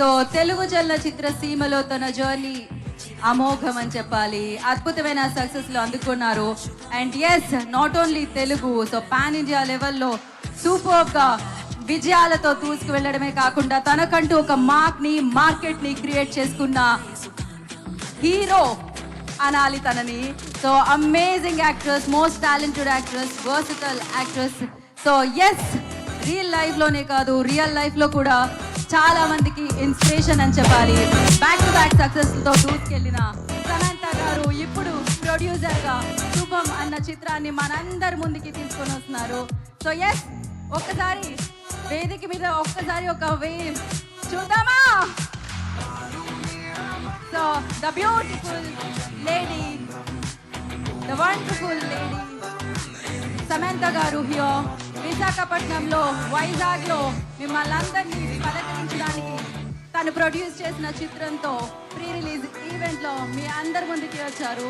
So Telugu చలనచిత్ర సీమలో తన జర్నీ అమోఘం అని చెప్పాలి. అద్భుతమైన సక్సెస్లో అందుకున్నారు. And yes not only Telugu so pan India లెవెల్లో సూపర్గా విజయాలతో దూసుకు వెళ్ళడమే కాకుండా తనకంటూ ఒక మార్క్ని మార్కెట్ని క్రియేట్ చేసుకున్న హీరో అనాలి తనని. So amazing actress most talented actress versatile actress so yes real లైఫ్లోనే కాదు రియల్ లైఫ్లో కూడా చాలా మందికి ఇన్స్పిరేషన్ అని చెప్పాలి. బ్యాక్ టు బ్యాక్ సక్సెస్తో దూసుకెళ్ళిన సమంత గారు ఇప్పుడు ప్రొడ్యూసర్గా శుభం అన్న చిత్రాన్ని మనందరి ముందుకి తీసుకొని వస్తున్నారు. సో ఎస్ ఒక్కసారి వేదిక మీద ఒక్కసారి ఒక వేవ్ చూద్దామా? So the beautiful lady the wonderful lady Samantha garu here విశాఖపట్నంలో వైజాగ్లో మిమ్మల్ని అందరినీ పలకరించడానికి తను ప్రొడ్యూస్ చేసిన చిత్రంతో ప్రీ రిలీజ్ ఈవెంట్లో మీ అందరి ముందుకి వచ్చారు.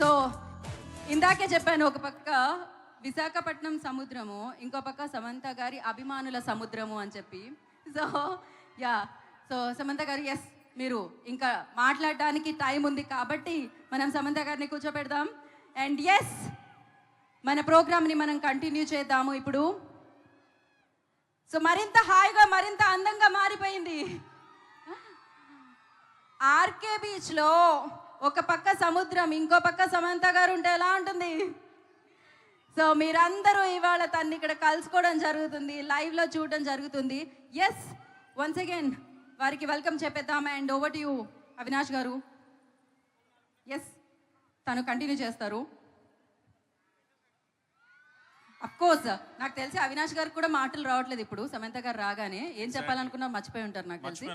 సో ఇందాకే చెప్పాను ఒక పక్క విశాఖపట్నం సముద్రము ఇంకో పక్క సమంత గారి అభిమానుల సముద్రము అని చెప్పి. సో యా సో సమంత గారు ఎస్ మీరు ఇంకా మాట్లాడడానికి టైం ఉంది కాబట్టి మనం సమంత గారిని కూర్చోబెడదాం అండ్ ఎస్ మన ప్రోగ్రామ్ని మనం కంటిన్యూ చేద్దాము ఇప్పుడు. సో మరింత హాయిగా మరింత అందంగా మారిపోయింది. ఆర్కే బీచ్లో ఒక పక్క సముద్రం ఇంకో పక్క సమంత గారు ఉంటే ఎలా ఉంటుంది? సో మీరందరూ ఇవాళ తన్ని ఇక్కడ కలుసుకోవడం జరుగుతుంది లైవ్లో చూడడం జరుగుతుంది. ఎస్ వన్స్ అగైన్ వారికి వెల్కమ్ చెప్పేద్దాం and over to you Avinash garu. Yes తను కంటిన్యూ చేస్తారు. అఫ్ కోర్స్ నాకు తెలిసి అవినాష్ గారికి కూడా మాటలు రావట్లేదు ఇప్పుడు సమంత గారు రాగానే. ఏం చెప్పాలనుకున్నా మర్చిపోయి ఉంటారు నాకు తెలిసి.